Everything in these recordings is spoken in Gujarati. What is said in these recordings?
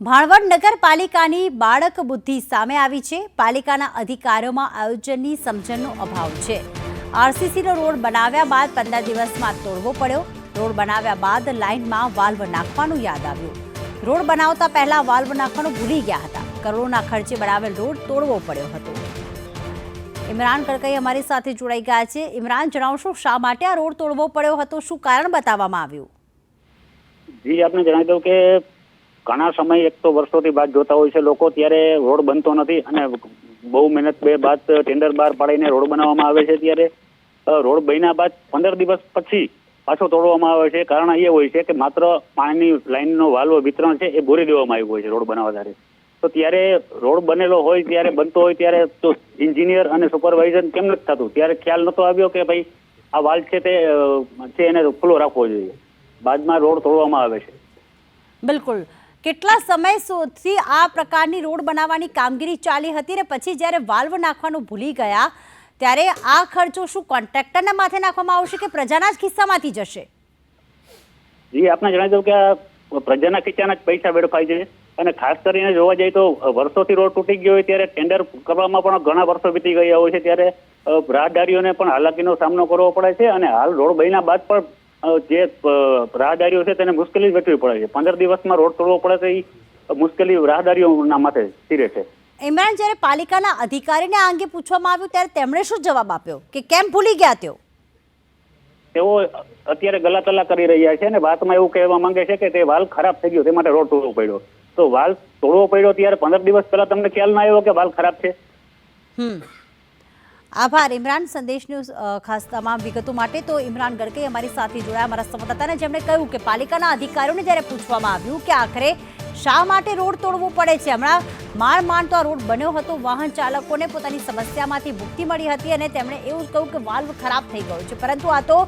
ભાણવડ નગરપાલિકાની બાળક બુદ્ધિ સામે આવી છે. પાલિકાના અધિકારીઓમાં આયોજનની સમજણનો અભાવ છે. આરસીસીનો રોડ બનાવ્યા બાદ પંદર દિવસમાં તોડવો પડ્યો. રોડ બનાવ્યા બાદ લાઇનમાં વાલ્વ નાખવાનું યાદ આવ્યું. રોડ બનાવતા પહેલા વાલ્વ નાખવાનું ભૂલી ગયા હતા. કરોડોના ખર્ચે બનાવેલ રોડ તોડવો પડ્યો હતો. ઇમરાન કડકઈ અમારી સાથે જોડાઈ ગયા છે. ઇમરાન, જણાવશો શા માટે આ રોડ તોડવો પડ્યો હતો? શું કારણ બતાવવામાં આવ્યું? જી, આપને જણાવી દઉં કે ઘણા સમય એક તો વર્ષોથી બાદ જોતા હોય છે લોકો, ત્યારે રોડ બનતો નથી અને બહુ મહેનત બે બાદ ટેન્ડર બહાર પાડીને રોડ બનાવવામાં આવે છે ત્યારે રોડ બન્યા બાદ પંદર દિવસ પછી પાછો તોડવામાં આવે છે. કારણ એ હોય છે કે માત્ર પાણીની લાઇનનો વાલ્વ વિતરણ છે એ બોરી દેવામાં આવ્યું હોય છે રોડ બનાવવા ત્યારે તો ત્યારે રોડ બનેલો હોય, ત્યારે બનતો હોય, ત્યારે તો એન્જિનિયર અને સુપરવાઇઝર કેમ નથી થતું? ત્યારે ખ્યાલ નતો આવ્યો કે ભાઈ આ વાલ્વ છે તે છે એને ખુલ્લો રાખવો જોઈએ. બાદમાં રોડ તોડવામાં આવે છે. બિલકુલ. કેટલા સમય સુધી આ પ્રકારની રોડ બનાવવાની કામગીરી ચાલી હતી ને પછી જ્યારે વાલ્વ નાખવાનું ભૂલી ગયા, ત્યારે આ ખર્ચો શું કોન્ટ્રાક્ટરના માથે નાખવામાં આવશે કે પ્રજાના જ ખિસ્સામાંથી જશે? જી, આપને જણાવી દઉં કે પ્રજાના ખિસ્સાના જ પૈસા વેડફાય છે. અને ખાસ કરીને જોવા જઈએ તો વર્ષોથી રોડ તૂટી ગયો હોય ત્યારે ટેન્ડર કરવામાં પણ ઘણા વર્ષો વીતી ગયા હોય છે. ત્યારે રાહદારીઓને પણ હાલાકીનો સામનો કરવો પડે છે અને હાલ રોડ બન્યા બાદ પણ જે રાહદારીઓ છે તેને મુશ્કેલી વેઠવી પડે છે. પંદર દિવસમાં રોડ તોડવો પડે છે એ મુશ્કેલી રાહદારીઓના માથે સ્થિરે છે. ઇમરાન જ્યારે પાલિકાના અધિકારીને આ અંગે પૂછવામાં આવ્યું ત્યારે તેમણે શું જવાબ આપ્યો? કે કેમ ભૂલી ગયા તેઓ? તેઓ અત્યારે ગલાતલા કરી રહ્યા છે અને વાતમાં એવું કહેવા માંગે છે કે તે વાલ ખરાબ થઈ ગયો તે માટે રોડ તોડવો પડ્યો. તો વાલ તોડવો પડ્યો ત્યારે પંદર દિવસ પહેલા તમને ખ્યાલ ના આવ્યો કે વાલ ખરાબ છે? હમ. આભાર. ઇમરાન સંદેશ ન્યૂઝ ખાસ તમામ વિગતો માટે તો ઇમરાન ગડકઈ અમારી સાથે જોડાયા. અમારા સંવાદદાતાને જેમણે કહ્યું કે પાલિકાના અધિકારીઓને જ્યારે પૂછવામાં આવ્યું કે આખરે શા માટે રોડ તોડવો પડે છે, હમણાં માંડ માંડ તો આ રોડ બન્યો હતો, વાહન ચાલકોને પોતાની સમસ્યામાંથી મુક્તિ મળી હતી અને તેમણે એવું કહ્યું કે વાલ્વ ખરાબ થઈ ગયો છે. પરંતુ આ તો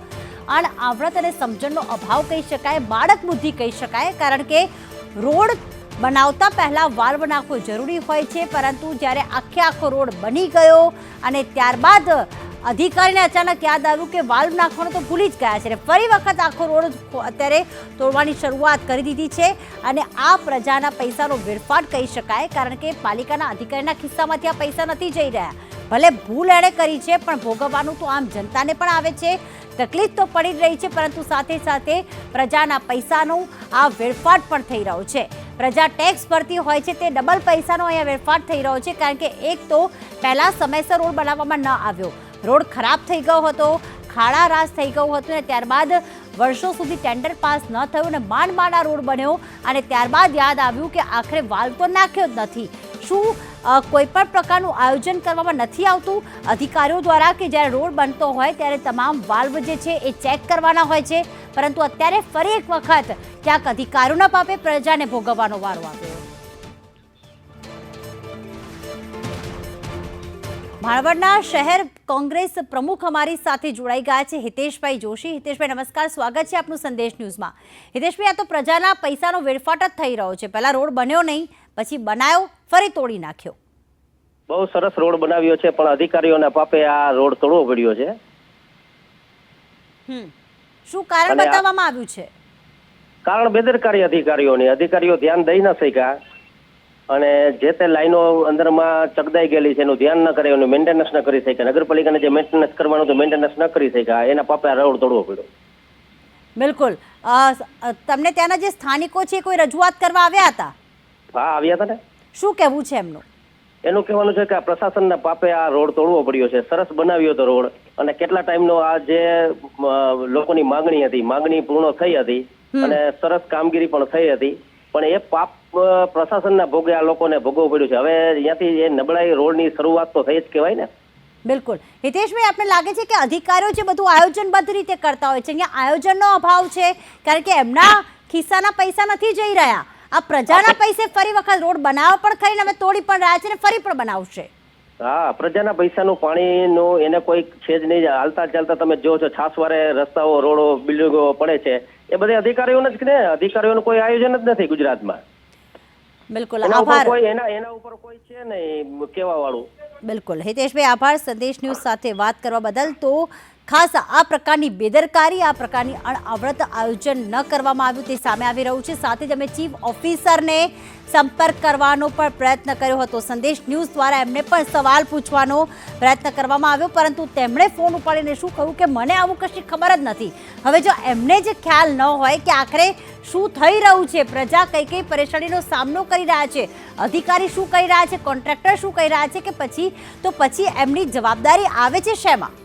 આણ આવડત અને સમજણનો અભાવ કહી શકાય, બાળક બુદ્ધિ કહી શકાય, કારણ કે રોડ બનાવતા પહેલાં વાલ્વ નાખવો જરૂરી હોય છે, પરંતુ જ્યારે આખે આખો રોડ બની ગયો અને ત્યારબાદ અધિકારીને અચાનક યાદ આવ્યું કે વાલ્વ નાખવાનું તો ભૂલી જ ગયા છે ફરી વખત આખો રોડ અત્યારે તોડવાની શરૂઆત કરી દીધી છે અને આ પ્રજાના પૈસાનો વેડફાટ કહી શકાય, કારણ કે પાલિકાના અધિકારીના ખિસ્સામાંથી આ પૈસા નથી જઈ રહ્યા. ભલે ભૂલ એણે કરી છે, પણ ભોગવવાનું તો આમ જનતાને પણ આવે છે. તકલીફ તો પડી જ રહી છે, પરંતુ સાથે સાથે પ્રજાના પૈસાનું આ વેડફાટ પણ થઈ રહ્યો છે. પ્રજા ટેક્સ ભરતી હોય છે, તે ડબલ પૈસાનો અહીંયા વેરફાર થઈ રહ્યો છે, કારણ કે એક તો પહેલાં સમયસર રોડ બનાવવામાં ન આવ્યો. રોડ ખરાબ થઈ ગયો હતો, ખાડા રાસ થઈ ગયું હતું અને ત્યારબાદ વર્ષો સુધી ટેન્ડર પાસ ન થયું અને માંડ માંડ રોડ બન્યો અને ત્યારબાદ યાદ આવ્યું કે આખરે વાલ્વ તો નાખ્યો જ નથી. શું કોઈ પણ પ્રકારનું આયોજન કરવામાં નથી આવતું? અધિકારીઓ દ્વારા કે જ્યારે રોડ બનતો હોય ત્યારે તમામ વાલ્વ જે છે એ ચેક કરવાના હોય છે. પરંતુ અત્યારે ફરી એક વખત ક્યાંક અધિકારોના પાપે પ્રજાને ભોગવવાનો વારો આવ્યો. ભાણવડના શહેર કોંગ્રેસ પ્રમુખ અમારી સાથે જોડાઈ ગયા છે હિતેશભાઈ જોશી. હિતેશભાઈ નમસ્કાર. સ્વાગત છે આપનું સંદેશ ન્યૂઝમાં. હિતેશભાઈ આ તો પ્રજાના પૈસાનો વેડફાટ જ થઈ રહ્યો છે. પહેલા રોડ બન્યો નહીં પછી બનાવ્યો ફરી તોડી નાખ્યો. બહુ સરસ રોડ બનાવ્યો છે પણ અધિકારીઓના પાપે આ રોડ તોડવો પડ્યો છે. હમ. શું કારણ બતાવવામાં આવ્યું છે? કારણ બેદરકારી અધિકારીઓની. અધિકારીઓ ધ્યાન દઈ ન શક્યા. અને જે તે લાઈનો અંદરમાં ચગદાઈ ગયેલી છે એનું ધ્યાન ન કરે એનું મેન્ટેનન્સ ન કરી શક્યા. નગરપાલિકાને જે મેન્ટેનન્સ કરવાનું હતું મેન્ટેનન્સ ન કરી શક્યા. એના પાપે રોડ તોડવો પડ્યો. બિલકુલ. તમને ત્યાંના જે સ્થાનિકો છે કોઈ રજૂઆત કરવા આવ્યા હતા? હા આવ્યા હતા ને. શું કહેવું છે એમનું? એનું કહેવાનું છે કે આ પ્રશાસનના પાપે આ રોડ તોડવો પડ્યો છે. સરસ બનાવ્યો હતો રોડ. અને કેટલા ટાઈમનો આ જે લોકોની માંગણી હતી માંગણી પૂર્ણ થઈ હતી અને સરસ કામગીરી પણ થઈ હતી. પણ એ પાપ પ્રશાસનના ભોગે આ લોકોને ભોગવવું પડ્યું છે. હવે અહીંયાથી એ નબળાઈ રોડની શરૂઆત તો થઈ જ કહેવાય ને. બિલકુલ. હિતેશભાઈ આપને લાગે છે કે અધિકારીઓ જે બધું આયોજનબદ્ધ રીતે કરતા હોય છે અહીંયા આયોજનનો અભાવ છે? કારણ કે એમના ખિસ્સાના પૈસા નથી જઈ રહ્યા. આ પ્રજાના પૈસે ફરી વખત રોડ બનાવવા પણ ખરી ને હવે તોડી પણ રહ્યા છે ને ફરી પણ બનાવશે. હા પ્રજાના પૈસાનું પાણીનું એને કોઈ છે જ નહીં. હાલતા ચાલતા તમે જો છો છાસવારે રસ્તાઓ રોડો બિલ્ડિંગો પડે છે. એ બધે અધિકારીઓને જ ને અધિકારીઓનું કોઈ આયોજન જ નથી ગુજરાતમાં. બિલકુલ આભાર. કોઈ એના એના ઉપર કોઈ છે નહીં કેવા વાળું બિલકુલ. હિતેશભાઈ આભાર. સંદેશ ન્યૂઝ સાથે વાત કરવા બદલ તો ખાસ આ પ્રકારની બેદરકારી, આ પ્રકારની અણઆવૃત આયોજન ન કરવામાં આવ્યું તે સામે આવી રહ્યું છે. સાથે જ અમે ચીફ ઓફિસરને સંપર્ક કરવાનો પણ પ્રયત્ન કર્યો હતો. સંદેશ ન્યૂઝ દ્વારા એમને પણ સવાલ પૂછવાનો પ્રયત્ન કરવામાં આવ્યો, પરંતુ તેમણે ફોન ઉપાડીને શું કહ્યું કે મને આવું કશી ખબર જ નથી. હવે જો એમને જ ખ્યાલ ન હોય કે આખરે શું થઈ રહ્યું છે, પ્રજા કઈ કઈ પરેશાનીનો સામનો કરી રહ્યા છે, અધિકારી શું કહી રહ્યા છે, કોન્ટ્રાક્ટર શું કહી રહ્યા છે કે પછી, તો પછી એમની જવાબદારી આવે છે શેમાં?